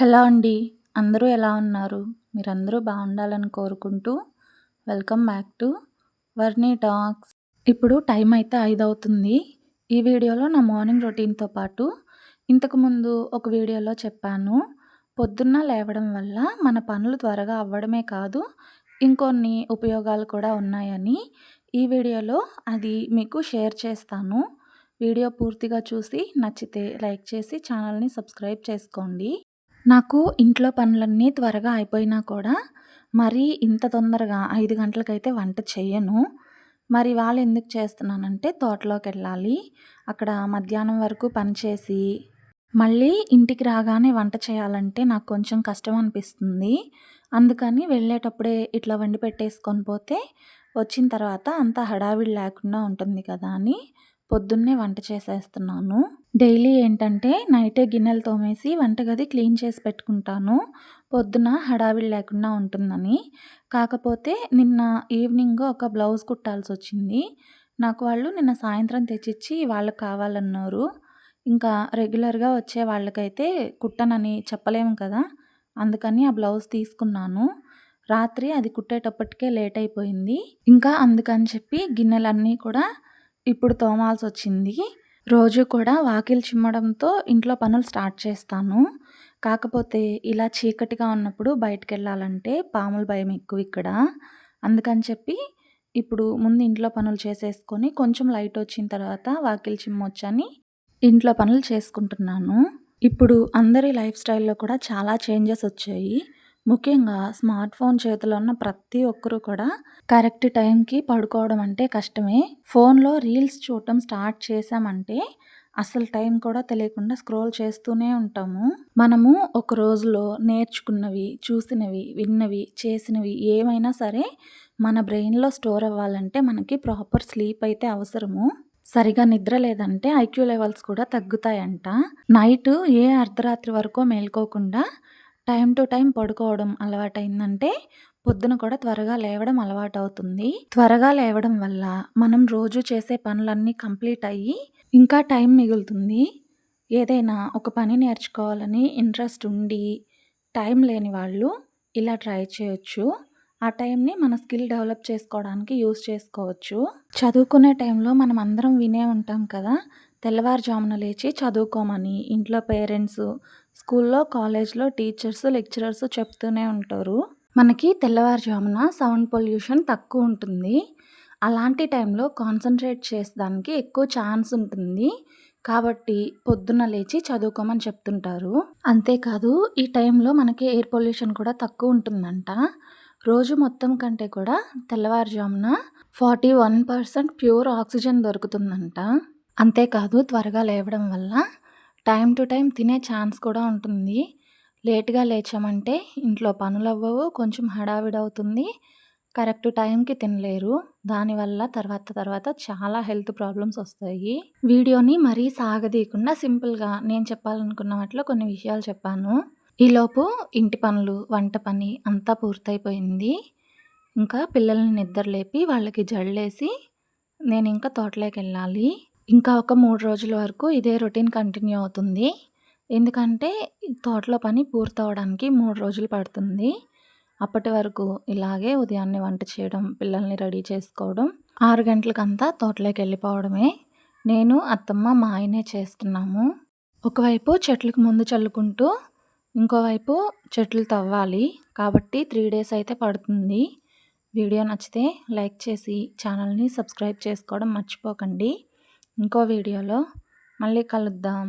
Hello అండి. అందరూ ఎలా ఉన్నారు? మీరందరూ బాగుండాలని కోరుకుంటూ welcome back to Varni talks. ఇప్పుడు టైం అయితే ఐదు అవుతుంది ఈ వీడియోలో నా మార్నింగ్ రొటీన్తో పాటు ఇంతకుముందు ఒక వీడియోలో చెప్పాను. పొద్దున్న లేవడం వల్ల మన పనులు త్వరగా అవ్వడమే కాదు ఇంకొన్ని ఉపయోగాలు కూడా ఉన్నాయని ఈ వీడియోలో అది మీకు షేర్ చేస్తాను. వీడియో పూర్తిగా చూసి నచ్చితే లైక్ చేసి ఛానల్ని సబ్స్క్రైబ్ చేసుకోండి. నాకు ఇంట్లో పనులన్నీ త్వరగా అయిపోయినా కూడా మరీ ఇంత తొందరగా ఐదు గంటలకైతే వంట చెయ్యను. మరి వాళ్ళు ఎందుకు చేస్తున్నానంటే తోటలోకి వెళ్ళాలి. అక్కడ మధ్యాహ్నం వరకు పనిచేసి మళ్ళీ ఇంటికి రాగానే వంట చేయాలంటే నాకు కొంచెం కష్టం అనిపిస్తుంది. అందుకని వెళ్ళేటప్పుడే ఇట్లా వండి పెట్టేసుకొని పోతే వచ్చిన తర్వాత అంత హడావిడి లేకుండా ఉంటుంది కదా అని పొద్దున్నే వంట చేసేస్తున్నాను. డైలీ ఏంటంటే నైటే గిన్నెలు తోమేసి వంటగది క్లీన్ చేసి పెట్టుకుంటాను. పొద్దున హడావిడి లేకుండా ఉంటుందని. కాకపోతే నిన్న ఈవినింగ్ ఒక బ్లౌజ్ కుట్టాల్సి వచ్చింది. నాకు వాళ్ళు నిన్న సాయంత్రం తెచ్చిచ్చి వాళ్ళకి కావాలన్నారు. ఇంకా రెగ్యులర్గా వచ్చే వాళ్ళకైతే కుట్టనని చెప్పలేము కదా. అందుకని ఆ బ్లౌజ్ తీసుకున్నాను. రాత్రి అది కుట్టేటప్పటికే లేట్ అయిపోయింది. ఇంకా అందుకని చెప్పి గిన్నెలన్నీ కూడా ఇప్పుడు తోమాల్సి వచ్చింది రోజు కూడా వాకిలు చిమ్మడంతో ఇంట్లో పనులు స్టార్ట్ చేస్తాను. కాకపోతే ఇలా చీకటిగా ఉన్నప్పుడు బయటకు వెళ్ళాలంటే పాముల భయం ఎక్కువ ఇక్కడ. అందుకని చెప్పి ఇప్పుడు ముందు ఇంట్లో పనులు చేసేసుకొని కొంచెం లైట్ వచ్చిన తర్వాత వాకిలి చిమ్మొచ్చని ఇంట్లో పనులు చేసుకుంటున్నాను. ఇప్పుడు అందరి లైఫ్ స్టైల్లో కూడా చాలా చేంజెస్ వచ్చాయి. ముఖ్యంగా స్మార్ట్ ఫోన్ చేతిలో ఉన్న ప్రతి ఒక్కరూ కూడా కరెక్ట్ టైంకి పడుకోవడం అంటే కష్టమే. ఫోన్లో రీల్స్ చూడటం స్టార్ట్ చేశామంటే అసలు టైం కూడా తెలియకుండా స్క్రోల్ చేస్తూనే ఉంటాము. మనము ఒక రోజులో నేర్చుకున్నవి చూసినవి విన్నవి చేసినవి ఏమైనా సరే మన బ్రెయిన్లో స్టోర్ అవ్వాలంటే మనకి ప్రాపర్ స్లీప్ అయితే అవసరము. సరిగా నిద్ర లేదంటే ఐక్యూ లెవెల్స్ కూడా తగ్గుతాయంట. నైట్ ఏ అర్ధరాత్రి వరకు మేల్కోకుండా టైం టు టైం పడుకోవడం అలవాటైందంటే పొద్దున కూడా త్వరగా లేవడం అలవాటు అవుతుంది త్వరగా లేవడం వల్ల మనం రోజు చేసే పనులన్నీ కంప్లీట్ అయ్యి ఇంకా టైం మిగులుతుంది. ఏదైనా ఒక పని నేర్చుకోవాలని ఇంట్రెస్ట్ ఉండి టైం లేని వాళ్ళు ఇలా ట్రై చేయొచ్చు. ఆ టైంని మన స్కిల్ డెవలప్ చేసుకోవడానికి యూస్ చేసుకోవచ్చు. చదువుకునే టైంలో మనం అందరం వినే ఉంటాం కదా తెల్లవారుజామున లేచి చదువుకోమని ఇంట్లో పేరెంట్స్ స్కూల్లో కాలేజ్లో టీచర్స్ లెక్చరర్స్ చెప్తూనే ఉంటారు. మనకి తెల్లవారుజామున సౌండ్ పొల్యూషన్ తక్కువ ఉంటుంది. అలాంటి టైంలో కాన్సన్ట్రేట్ చేసేదానికి ఎక్కువ ఛాన్స్ ఉంటుంది. కాబట్టి పొద్దున్న లేచి చదువుకోమని చెప్తుంటారు. అంతేకాదు ఈ టైంలో మనకి ఎయిర్ పొల్యూషన్ కూడా తక్కువ ఉంటుందంట. రోజు మొత్తం కంటే కూడా తెల్లవారుజామున forty one percent pure oxygen దొరుకుతుందంట. అంతేకాదు త్వరగా లేవడం వల్ల టైం టు టైం తినే ఛాన్స్ కూడా ఉంటుంది. లేట్గా లేచామంటే ఇంట్లో పనులు అవ్వవు కొంచెం హడావిడి అవుతుంది కరెక్ట్ టైంకి తినలేరు. దానివల్ల తర్వాత తర్వాత చాలా హెల్త్ ప్రాబ్లమ్స్ వస్తాయి. వీడియోని మరీ సాగదీయకుండా సింపుల్గా నేను చెప్పాలనుకున్న వాటిలో కొన్ని విషయాలు చెప్పాను. ఈలోపు ఇంటి పనులు వంట పని అంతా పూర్తయిపోయింది. ఇంకా పిల్లల్ని నిద్ర లేపి వాళ్ళకి జల్లేసి నేను ఇంకా తోటలోకి వెళ్ళాలి. ఇంకా ఒక మూడు రోజుల వరకు ఇదే రొటీన్ కంటిన్యూ అవుతుంది. ఎందుకంటే తోటలో పని పూర్తవడానికి మూడు రోజులు పడుతుంది. అప్పటి వరకు ఇలాగే ఉదయాన్నే వంట చేయడం పిల్లల్ని రెడీ చేసుకోవడం ఆరు గంటలకంతా తోటలోకి వెళ్ళిపోవడమే. నేను అత్తమ్మ మా ఆయనే చేస్తున్నాము. ఒకవైపు చెట్లకు ముందు చల్లుకుంటూ ఇంకోవైపు చెట్లు తవ్వాలి. కాబట్టి త్రీ డేస్ అయితే పడుతుంది. వీడియో నచ్చితే లైక్ చేసి ఛానల్ని సబ్స్క్రైబ్ చేసుకోవడం మర్చిపోకండి. ఇంకో వీడియోలో మళ్ళీ కలుద్దాం.